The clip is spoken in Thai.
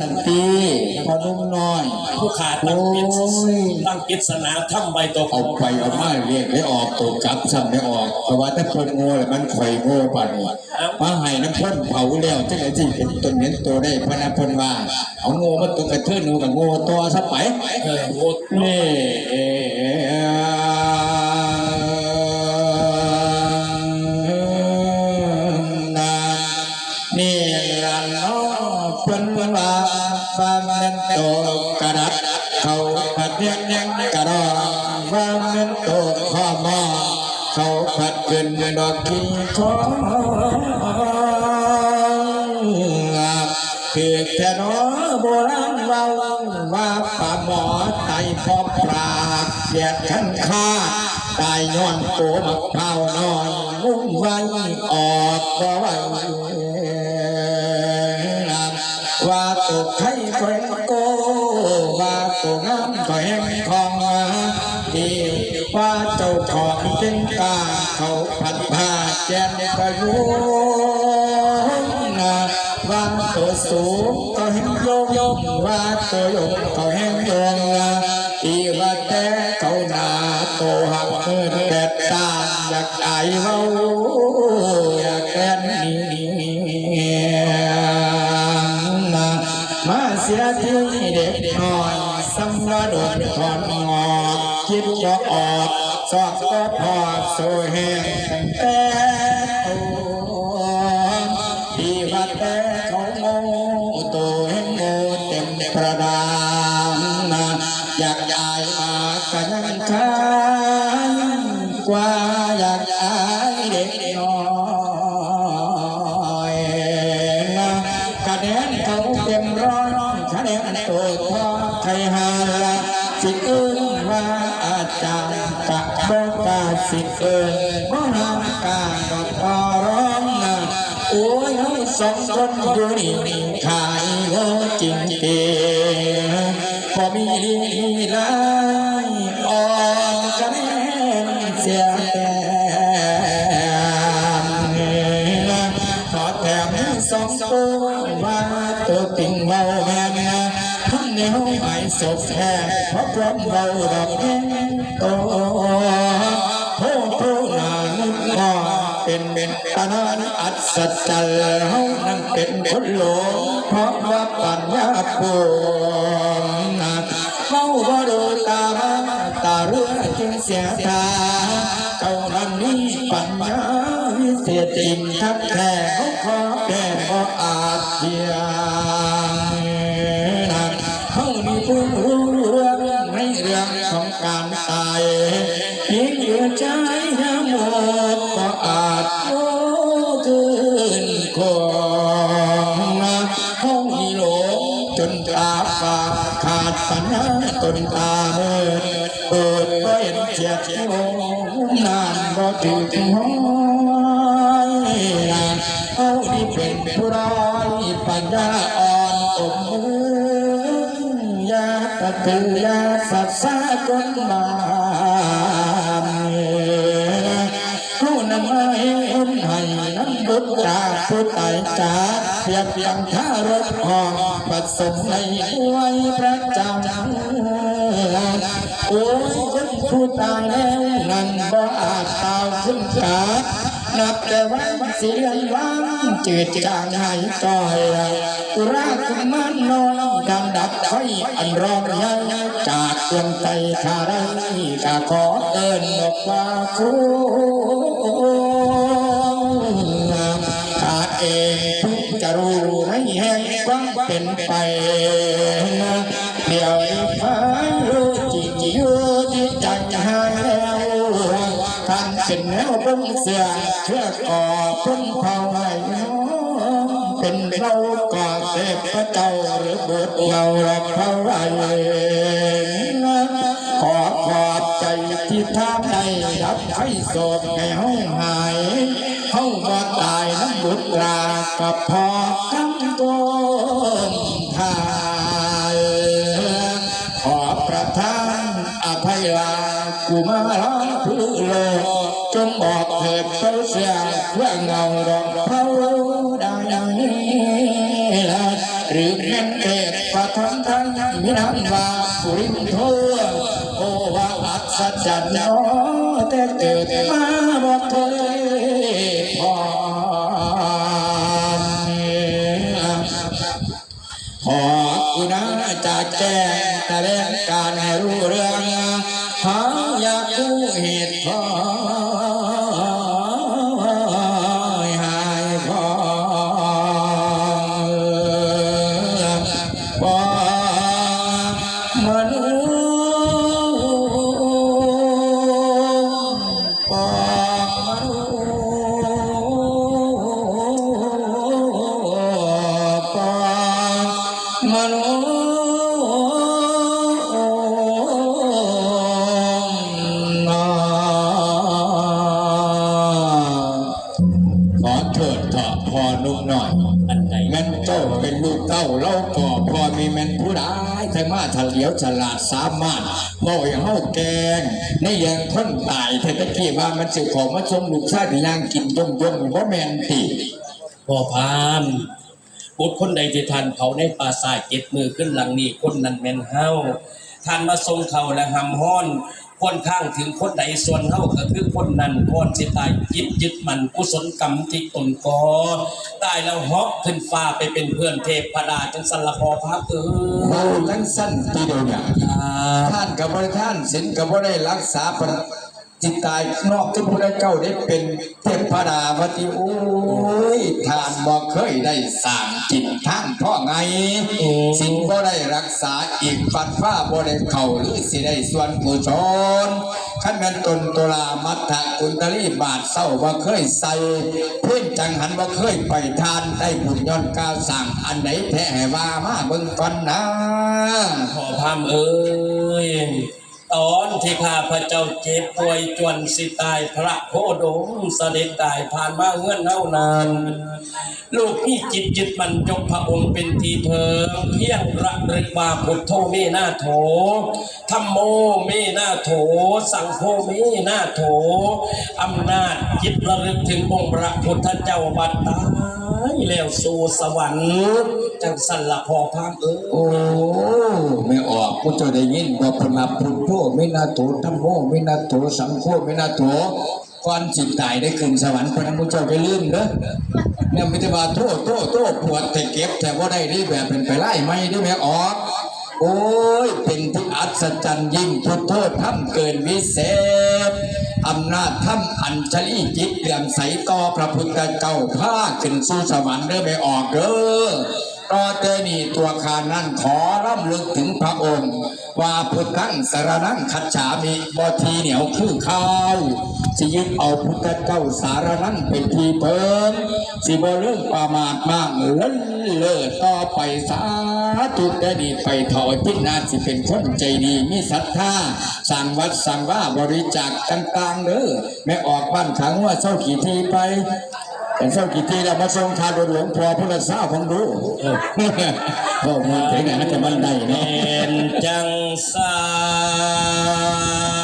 สันติพอนุ่มน้อย ผู้ขาดตั้งกิจโอ้ยตั้งกิจสนาถ้ำใบตัวเอาไปเอามาเรียกได้ออกตัวกลับซ้ำได้ออกเพราะว่าถ้าคนโง่แล้วมันข่อยโง่ป่านนี้มาให้น้ำพ่นเผาแล้วจังไดสิเป็นตนเห็นตัวได้พระนาพนว่าเอาโง่มาตัวกระเทือนหนูกับโง่ตัวซะไปเออโหดนี่ กระดองฟังนั้นโตข้อมอเขาผัดขึ้นดอกขี้ของคือแค่นอโบราณเว้าว่าป่าหมอไตพอปลาบเสียดขันคาตายย้อนโกมักเผานอนมุ่งไว้ออกก็ไว้ว่าตก็แห้ง ดีว่าเจ้าของเป็นกาเขาพันผ้าแจนประยุนะว่าตัวสูงก็แห้งโยงยงว่าตัวโยงก็แห้งโยงอีว่าแต่เขาหนาโตหักเกินแกดตาอยากไอเว้าอยากแกนนี้มาเสียที่เด็กน้อยสำว่าโดถอนงอ คิดก็ออกสอบก็พอโซแห้งตั้งแต่ สิเอิ้นบ่หามกาก็พอร้องนะโอ้ยเฮาสองคนอยู่นี่ขายโง่จริงเกพอมีลีลายอ่อนคะแนเสียแต่ขอแถมสองตัวว่าตัวติ่งเบาแม่ทั้งในห้องหายศพแท้เพราะพร้อมเบาดอกแห้ง นตานานอัศจรรย์เฮานั่งเป็นคนหลงเพราะว่าปัญญาปวงเฮาบ่ดูตาตาเรือจึงเสียตาเก่านั้นนี้ปัญญาวิเศษจริงทักแท้เขาขอแก้บ่อาจเทียนั้นเขามีผู้รู้เรื่องในเรื่องของการตายยิ่งเหลือใจยังหมดก็อาจ จนตาฝาขาดปัญญาตนตาเมื่อเปิดไว้เฉียดโงนานบ่ถึงห้องเอาที่เป็นผู้ร้อยปัญญาอ่อนอมมือยาตะตือยาสัตสากลมาผู้นำมาเห็นให้น้ำบุตรจากผู้ตายจาก เพียบยังท่ารถห้องผสมในห้วยประจำโอ้ยคนผู้ตายแล้วนั่นบ่อาจตาวขึ้นกานับแต่วันเสียนวังจืดจางหายก่อยอุราคุมันนอนดังดับไฟอันร้อนยังจากดวงใจขาได้ข้าขอเดินออกมาคู่ จะรู้ให้แห่งควาเป็นไปเดี๋ยวนี้ฟ้ารู้จริงอยู่ที่ใจหายแล้วท่านเป็นแนวบิ้งเสียเชื่อก่อพ้นเผาให้น้องเป็นเราก่อเทพเจ้าหรือบุตรเราเราเผาไรขอขอบใจที่ท่านได้ดับไฟโศกให้ห้องหาย เฮาบ่ตายน้ำบุตรากับพอคำโกมทายขอประทานอภัยลากุมารผู้โลกจงบอกเถิดเจ้าเสียเพื่อเงาดอกเผาได้หรือแม้เกิตประทังทังมินังวาปุริโทโอวาอัศจรรย์เนาะแต่เกิดมาบ่เคย แจ้งแถลงการให้รู้เรื่องหาอยากรู้เหตุผลหายพอพอมนุษย์พอมนุษย์พอมนุ พอนุ่มหน่อยอันใดแม่นเจ้าเป็นลูกเต้าเล่าก่อพอมีแม่นผู้ร้ายแต่มาเฉลียวฉลาดสามารถเมาอย่างเฮาแกงในยังคนตายเทตะกี้ว่ามันสิของมาชมลูกชายที่นางกินยมยมว่าแม่นติพ่อพามบุตรคนใดที่ท่านเผาในปราสาทเจ็ดมือขึ้นหลังนี้คนนั้นแม่นเฮา ท่านมาทรงเขาและหำห้อนค่อนข้างถึงคนใดส่วนเฮาก็คือคนนั้นก่อนสิตายยึดยึดมันกุศลกรรมที่ตนก่อตายแล้วเหอกขึ้นฟ้าไปเป็นเพื่อนเทพดาจังสันละพอพาเออเมาทั้งสั้นทีเดียวเนี่ยท่านกับบริท่านศีลกับบ่ได้รักษาปร จิตตายนอกที่พระเจ้าได้เป็นเทพดาวติโอ้ยท่านบ่เคยได้สร้างจิตท่านเพราะไง สิ่งบ่ได้รักษาอีกฟัดฟ้าบ่ได้เข้าหรือสิได้ส่วนกุศลขันแม่นตนตุลามัทธกุณตลีบาทเศร้าบ่เคยใส่เพื่อนจังหันบ่เคยไปทานได้บุญย้อนกาวสั่งอันไหนแท้ให้ว่ามาเบิ่งก่อนนะพ่อพามเอ้ยตอน ที่ข้าพระเจ้าเจ็บป่วยจวนสิตายพระโคดมเสด็จตายผ่านมาเงื่อนเน่านานลูกพี่จิตยึดมันยกพระองค์เป็นทีเพิงเพียงระลึกว่าพุทโธเมนาโถธรรมโมเมนาโถ สังโฆเมนาโถอำนาจจิตระลึกถึงองค์พระพุทธเจ้าบัดตา แล้วสู่สวรรค์จังสันละพอพามเอ้ยโอ้ไม่ออกกูจะได้ยินว่าพระพุทโธไม่นาโถธรรมโมไม่นาโถสังโฆไม่นาโถก่อนจิตตายได้ขึ้นสวรรค์พระพุทธเจ้าไปลืมเด้อเนี่ยม่ได้ว่าโทษโทษโทษปวดแต่เก็บ แต่ว่าได้ได้แบบเป็นไปไล่ไม่ได้ไม่ออกโอ้ย เป็นที่อัศจรรย์ยิ่งพุทโธทำเกินวิเศษ อำนาจท่ำอัญชลีจิตเลื่อมใสต่อพระพุทธเจ้าพาขึ้นสู่สวรรค์เด้อไม่ออกเด้อก็เตนีตัวคานั้นขอร่ำลึกถึงพระองค์ ว่าพุทธังสารนังคัจฉามิบทีเหนียวคือข้าวสิยึดเอาพุทธเจ้าสารนังเป็นทีเพิ่มสิบ่เรื่องประมาทมากเลิศ เลิศต่อไปสาธุได้ดีไปถอยพินาศสิเป็นคนใจดีมีศรัทธาสั่งวัดสั่งว่าบริจาคต่างๆเด้อแม่ออกบ้านขังว่าเศร้าขี่ทีไปแต่เศร้ากี่ทีแล้วมาทรงทานโดยหลวงพ่อพุทธเจ้าผมรู้โอ้มันถึงไหนจะมันได้เนเนาะนจังสา